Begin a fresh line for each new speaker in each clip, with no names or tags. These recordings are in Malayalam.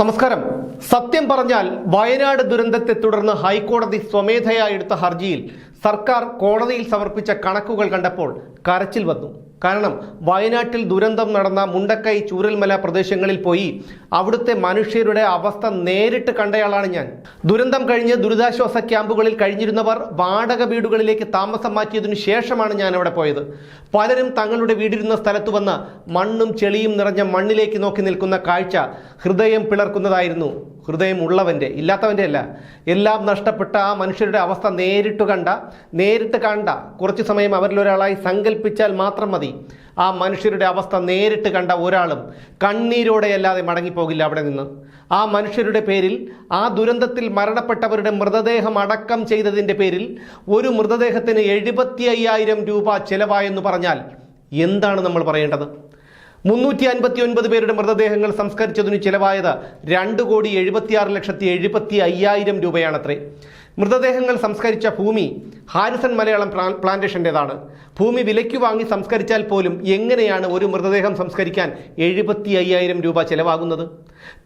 നമസ്കാരം. സത്യം പറഞ്ഞാൽ വയനാട് ദുരന്തത്തെ തുടർന്ന് ഹൈക്കോടതി സ്വമേധയാ എടുത്ത ഹർജിയിൽ സർക്കാർ കോടതിയിൽ സമർപ്പിച്ച കണക്കുകൾ കണ്ടപ്പോൾ കരച്ചിൽ വന്നു. കാരണം വയനാട്ടിൽ ദുരന്തം നടന്ന മുണ്ടക്കൈ ചൂരൽമല പ്രദേശങ്ങളിൽ പോയി അവിടുത്തെ മനുഷ്യരുടെ അവസ്ഥ നേരിട്ട് കണ്ടയാളാണ് ഞാൻ. ദുരന്തം കഴിഞ്ഞ് ദുരിതാശ്വാസ ക്യാമ്പുകളിൽ കഴിഞ്ഞിരുന്നവർ വാടക വീടുകളിലേക്ക് താമസം മാറ്റിയതിനു ശേഷമാണ് ഞാൻ അവിടെ പോയത്. പലരും തങ്ങളുടെ വീടിരുന്ന സ്ഥലത്ത് വന്ന് മണ്ണും ചെളിയും നിറഞ്ഞ മണ്ണിലേക്ക് നോക്കി നിൽക്കുന്ന കാഴ്ച ഹൃദയം പിളർക്കുന്നതായിരുന്നു. ഹൃദയം ഉള്ളവന്റെ ഇല്ലാത്തവന്റെ അല്ല. എല്ലാം നഷ്ടപ്പെട്ട ആ മനുഷ്യരുടെ അവസ്ഥ നേരിട്ട് കണ്ട നേരിട്ട് കണ്ട കുറച്ച് സമയം അവരിലൊരാളായി സങ്കല്പിച്ചാൽ മാത്രം മതി. ആ മനുഷ്യരുടെ അവസ്ഥ നേരിട്ട് കണ്ട ഒരാളും കണ്ണീരോടെയല്ലാതെ മടങ്ങിപ്പോകില്ല അവിടെ നിന്ന്. ആ മനുഷ്യരുടെ പേരിൽ ആ ദുരന്തത്തിൽ മരണപ്പെട്ടവരുടെ മൃതദേഹം അടക്കം ചെയ്തതിന്റെ പേരിൽ ഒരു മൃതദേഹത്തിന് എഴുപത്തി രൂപ ചെലവായെന്ന് പറഞ്ഞാൽ എന്താണ് നമ്മൾ പറയേണ്ടത്? മുന്നൂറ്റി അൻപത്തി ഒൻപത് പേരുടെ മൃതദേഹങ്ങൾ സംസ്കരിച്ചതിന് ചിലവായത് രണ്ട് കോടി എഴുപത്തിയാറ് ലക്ഷത്തി എഴുപത്തി അയ്യായിരം രൂപയാണത്രേ. മൃതദേഹങ്ങൾ സംസ്കരിച്ച ഭൂമി ഹാരിസൺ മലയാളം പ്ലാ- പ്ലാന്റേഷന്റെതാണ്. ഭൂമി വിലയ്ക്ക് വാങ്ങി സംസ്കരിച്ചാൽ പോലും എങ്ങനെയാണ് ഒരു മൃതദേഹം സംസ്കരിക്കാൻ എഴുപത്തി അയ്യായിരം രൂപ ചെലവാകുന്നത്?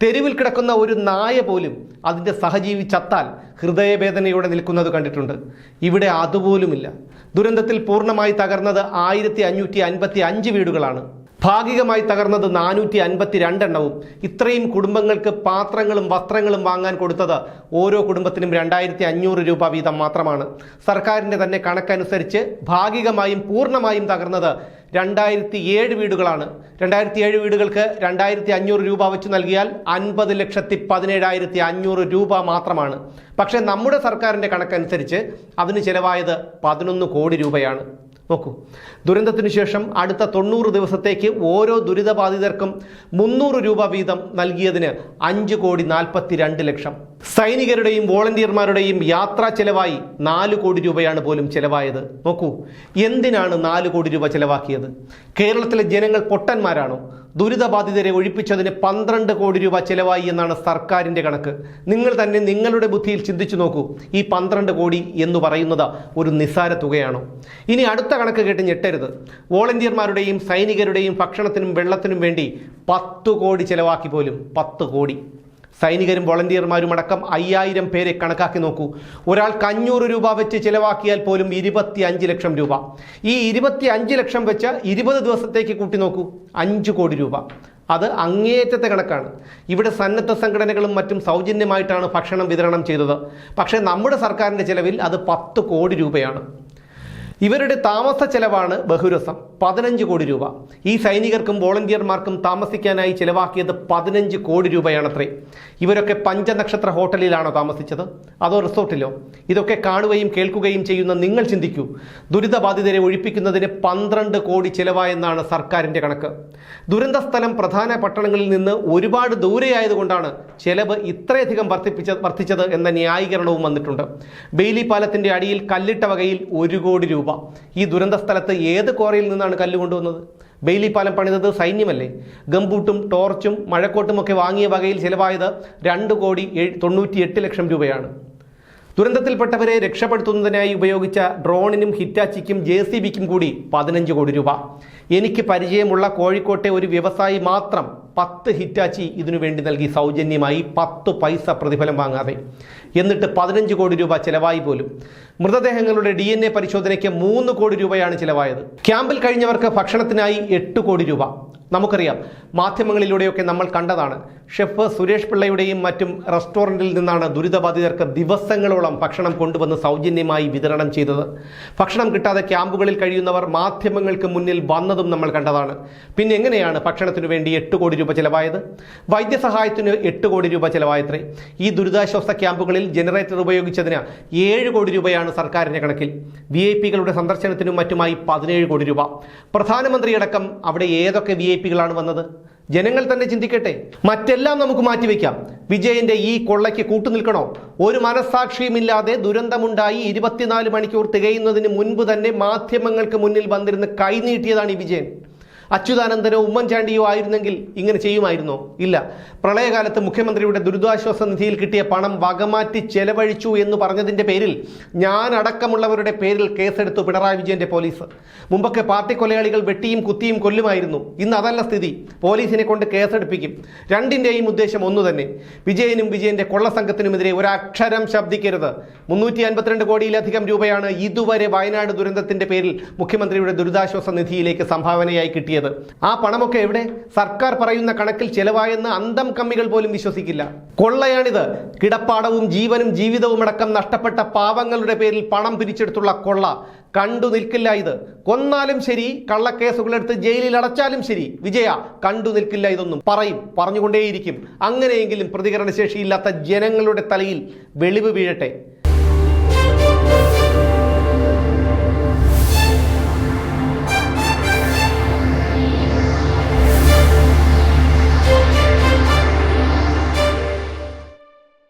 തെരുവിൽ കിടക്കുന്ന ഒരു നായ പോലും അതിന്റെ സഹജീവി ചത്താൽ ഹൃദയവേദനയോടെ നിൽക്കുന്നത് കണ്ടിട്ടുണ്ട്. ഇവിടെ അതുപോലുമില്ല. ദുരന്തത്തിൽ പൂർണമായി തകർന്നത് ആയിരത്തി അഞ്ഞൂറ്റി അൻപത്തി അഞ്ച് വീടുകളാണ്. ഭാഗികമായി തകർന്നത് നാനൂറ്റി അൻപത്തി രണ്ടെണ്ണവും ഇത്രയും കുടുംബങ്ങൾക്ക് പാത്രങ്ങളും വസ്ത്രങ്ങളും വാങ്ങാൻ കൊടുത്തത് ഓരോ കുടുംബത്തിനും രണ്ടായിരത്തി അഞ്ഞൂറ് രൂപ വീതം മാത്രമാണ്. സർക്കാരിന്റെ തന്നെ കണക്കനുസരിച്ച് ഭാഗികമായും പൂർണമായും തകർന്നത് രണ്ടായിരത്തി ഏഴ് വീടുകളാണ്. രണ്ടായിരത്തി ഏഴ് വീടുകൾക്ക് രണ്ടായിരത്തി അഞ്ഞൂറ് രൂപ വെച്ച് നൽകിയാൽ അൻപത് ലക്ഷത്തി പതിനേഴായിരത്തി അഞ്ഞൂറ് രൂപ മാത്രമാണ്. പക്ഷേ നമ്മുടെ സർക്കാരിന്റെ കണക്കനുസരിച്ച് അതിന് ചിലവായത് പതിനൊന്ന് കോടി രൂപയാണ്. നോക്കൂ. ദുരന്തത്തിനു ശേഷം അടുത്ത തൊണ്ണൂറ് ദിവസത്തേക്ക് ഓരോ ദുരിതബാധിതർക്കും മുന്നൂറ് രൂപ വീതം നൽകിയതിന് അഞ്ച് കോടി നാൽപ്പത്തി ലക്ഷം. സൈനികരുടെയും വോളണ്ടിയർമാരുടെയും യാത്രാ ചെലവായി നാല് കോടി രൂപയാണ് പോലും ചെലവായത്. നോക്കൂ എന്തിനാണ് നാല് കോടി രൂപ ചെലവാക്കിയത്? കേരളത്തിലെ ജനങ്ങൾ പൊട്ടന്മാരാണോ? ദുരിതബാധിതരെ ഒഴിപ്പിച്ചതിന് പന്ത്രണ്ട് കോടി രൂപ ചെലവായി എന്നാണ് സർക്കാരിന്റെ കണക്ക്. നിങ്ങൾ തന്നെ നിങ്ങളുടെ ബുദ്ധിയിൽ ചിന്തിച്ചു നോക്കൂ ഈ പന്ത്രണ്ട് കോടി എന്ന് പറയുന്നത് ഒരു നിസ്സാര തുകയാണോ? ഇനി അടുത്ത കണക്ക് കേട്ട് ഞെട്ടരുത്. വോളണ്ടിയർമാരുടെയും സൈനികരുടെയും ഭക്ഷണത്തിനും വെള്ളത്തിനും വേണ്ടി പത്ത് കോടി ചെലവാക്കി പോലും പത്ത് കോടി. സൈനികരും വോളണ്ടിയർമാരും അടക്കം അയ്യായിരം പേരെ കണക്കാക്കി നോക്കൂ. ഒരാൾ അഞ്ഞൂറ് രൂപ വെച്ച് ചിലവാക്കിയാൽ പോലും ഇരുപത്തി അഞ്ച് ലക്ഷം രൂപ. ഈ ഇരുപത്തി അഞ്ച് ലക്ഷം വെച്ച് ഇരുപത് ദിവസത്തേക്ക് കൂട്ടി നോക്കൂ. അഞ്ച് കോടി രൂപ. അത് അങ്ങേയറ്റത്തെ കണക്കാണ്. ഇവിടെ സന്നദ്ധ സംഘടനകളും മറ്റും സൗജന്യമായിട്ടാണ് ഭക്ഷണം വിതരണം ചെയ്തത്. പക്ഷേ നമ്മുടെ സർക്കാരിന്റെ ചിലവിൽ അത് പത്ത് കോടി രൂപയാണ്. ഇവരുടെ താമസ ചെലവാണ് ബഹുരസം പതിനഞ്ച് കോടി രൂപ. ഈ സൈനികർക്കും വോളണ്ടിയർമാർക്കും താമസിക്കാനായി ചിലവാക്കിയത് പതിനഞ്ച് കോടി രൂപയാണത്രേ. ഇവരൊക്കെ പഞ്ചനക്ഷത്ര ഹോട്ടലിലാണോ താമസിച്ചത്? അതോ റിസോർട്ടിലോ? ഇതൊക്കെ കാണുകയും കേൾക്കുകയും ചെയ്യുന്ന നിങ്ങൾ ചിന്തിക്കൂ. ദുരിതബാധിതരെ ഒഴിപ്പിക്കുന്നതിന് പന്ത്രണ്ട് കോടി ചിലവായെന്നാണ് സർക്കാരിന്റെ കണക്ക്. ദുരന്ത സ്ഥലം പ്രധാന പട്ടണങ്ങളിൽ നിന്ന് ഒരുപാട് ദൂരെയായതുകൊണ്ടാണ് ചെലവ് ഇത്രയധികം വർദ്ധിപ്പിച്ച വർദ്ധിച്ചത് എന്ന ന്യായീകരണവും വന്നിട്ടുണ്ട്. ബെയിലി പാലത്തിന്റെ അടിയിൽ കല്ലിട്ട വകയിൽ ഒരു കോടി രൂപ. ഈ ദുരന്ത സ്ഥലത്ത് ഏത് കോറയിൽ നിന്നാണ് കല്ല് കൊണ്ടുവന്നത്? ബെയിലി പാലം പണിതത് സൈന്യമല്ലേ? ഗംബൂട്ടും ടോർച്ചും മഴക്കോട്ടുമൊക്കെ വാങ്ങിയ വകയിൽ ചിലവായത് രണ്ട് കോടി തൊണ്ണൂറ്റി എട്ട് ലക്ഷം രൂപയാണ്. ദുരന്തത്തിൽപ്പെട്ടവരെ രക്ഷപ്പെടുത്തുന്നതിനായി ഉപയോഗിച്ച ഡ്രോണിനും ഹിറ്റാച്ചിക്കും ജെ സി ബിക്കും കൂടി പതിനഞ്ച് കോടി രൂപ. എനിക്ക് പരിചയമുള്ള കോഴിക്കോട്ടെ ഒരു വ്യവസായി മാത്രം പത്ത് ഹിറ്റാച്ചി ഇതിനു വേണ്ടി നൽകി സൗജന്യമായി പത്ത് പൈസ പ്രതിഫലം വാങ്ങാതെ. എന്നിട്ട് പതിനഞ്ച് കോടി രൂപ ചിലവായി പോലും. മൃതദേഹങ്ങളുടെ ഡി എൻ എ പരിശോധനയ്ക്ക് മൂന്ന് കോടി രൂപയാണ് ചിലവായത്. ക്യാമ്പിൽ കഴിഞ്ഞവർക്ക് ഭക്ഷണത്തിനായി എട്ട് കോടി രൂപ. നമുക്കറിയാം. മാധ്യമങ്ങളിലൂടെയൊക്കെ നമ്മൾ കണ്ടതാണ്. ഷെഫ് സുരേഷ് പിള്ളയുടെയും മറ്റും റെസ്റ്റോറന്റിൽ നിന്നാണ് ദുരിതബാധിതർക്ക് ദിവസങ്ങളോളം ഭക്ഷണം കൊണ്ടുവന്ന് സൗജന്യമായി വിതരണം ചെയ്തത്. ഭക്ഷണം കിട്ടാതെ ക്യാമ്പുകളിൽ കഴിയുന്നവർ മാധ്യമങ്ങൾക്ക് മുന്നിൽ വന്നതും നമ്മൾ കണ്ടതാണ്. പിന്നെ എങ്ങനെയാണ് ഭക്ഷണത്തിനു വേണ്ടി എട്ട് കോടി രൂപ ചിലവായത്? വൈദ്യസഹായത്തിന് എട്ട് കോടി രൂപ ചിലവായത്രേ. ഈ ദുരിതാശ്വാസ ക്യാമ്പുകളിൽ ജനറേറ്റർ ഉപയോഗിച്ചതിന് ഏഴ് കോടി രൂപയാണ് സർക്കാരിന്റെ കണക്കിൽ. വി ഐ പികളുടെ സന്ദർശനത്തിനും മറ്റുമായി പതിനേഴ് കോടി രൂപ. പ്രധാനമന്ത്രിയടക്കം അവിടെ ഏതൊക്കെ വി ഐ പികളാണ് വന്നത്. ജനങ്ങൾ തന്നെ ചിന്തിക്കട്ടെ മറ്റെല്ലാം നമുക്ക് മാറ്റിവെക്കാം. വിജയന്റെ ഈ കൊള്ളയ്ക്ക് കൂട്ടുനിൽക്കണോ ഒരു മനസാക്ഷിയുമില്ലാതെ ദുരന്തമുണ്ടായി ഇരുപത്തിനാല് മണിക്കൂർ തികയുന്നതിന് മുൻപ് തന്നെ മാധ്യമങ്ങൾക്ക് മുന്നിൽ വന്നിരുന്ന് കൈനീട്ടിയതാണ് ഈ വിജയൻ. അച്യുതാനന്ദനോ ഉമ്മൻചാണ്ടിയോ ആയിരുന്നെങ്കിൽ ഇങ്ങനെ ചെയ്യുമായിരുന്നോ? ഇല്ല. പ്രളയകാലത്ത് മുഖ്യമന്ത്രിയുടെ ദുരിതാശ്വാസ നിധിയിൽ കിട്ടിയ പണം വകമാറ്റി ചെലവഴിച്ചു എന്ന് പറഞ്ഞതിന്റെ പേരിൽ ഞാൻ അടക്കമുള്ളവരുടെ പേരിൽ കേസെടുത്തു പിണറായി വിജയന്റെ പോലീസ്. മുമ്പൊക്കെ പാർട്ടി കൊലയാളികൾ വെട്ടിയും കുത്തിയും കൊല്ലുമായിരുന്നു. ഇന്ന് അതല്ല സ്ഥിതി. പോലീസിനെ കൊണ്ട് കേസെടുപ്പിക്കും. രണ്ടിന്റെയും ഉദ്ദേശം ഒന്നു തന്നെ. വിജയനും വിജയന്റെ കൊള്ളസംഘത്തിനുമെതിരെ ഒരക്ഷരം ശബ്ദിക്കരുത്. മുന്നൂറ്റി അൻപത്തിരണ്ട് കോടിയിലധികം രൂപയാണ് ഇതുവരെ വയനാട് ദുരന്തത്തിന്റെ പേരിൽ മുഖ്യമന്ത്രിയുടെ ദുരിതാശ്വാസ നിധിയിലേക്ക് സംഭാവനയായി കിട്ടിയത്. ആ പണമൊക്കെ എവിടെ? സർക്കാർ പറയുന്ന കണക്കിൽ ചെലവായെന്ന് അന്തം കമ്മികൾ പോലും വിശ്വസിക്കില്ല. കൊള്ളയാണിത്. കിടപ്പാടവും ജീവനും ജീവിതവും അടക്കം നഷ്ടപ്പെട്ട പാവങ്ങളുടെ പേരിൽ പണം പിരിച്ചെടുത്തുള്ള കൊള്ള. കണ്ടു നിൽക്കില്ല ഇത്. കൊന്നാലും ശരി കള്ളക്കേസുകളെടുത്ത് ജയിലിൽ അടച്ചാലും ശരി. വിജയ കണ്ടു നിൽക്കില്ല ഇതൊന്നും. പറയും പറഞ്ഞുകൊണ്ടേയിരിക്കും. അങ്ങനെയെങ്കിലും പ്രതികരണശേഷിയില്ലാത്ത ജനങ്ങളുടെ തലയിൽ വെളിവ് വീഴട്ടെ.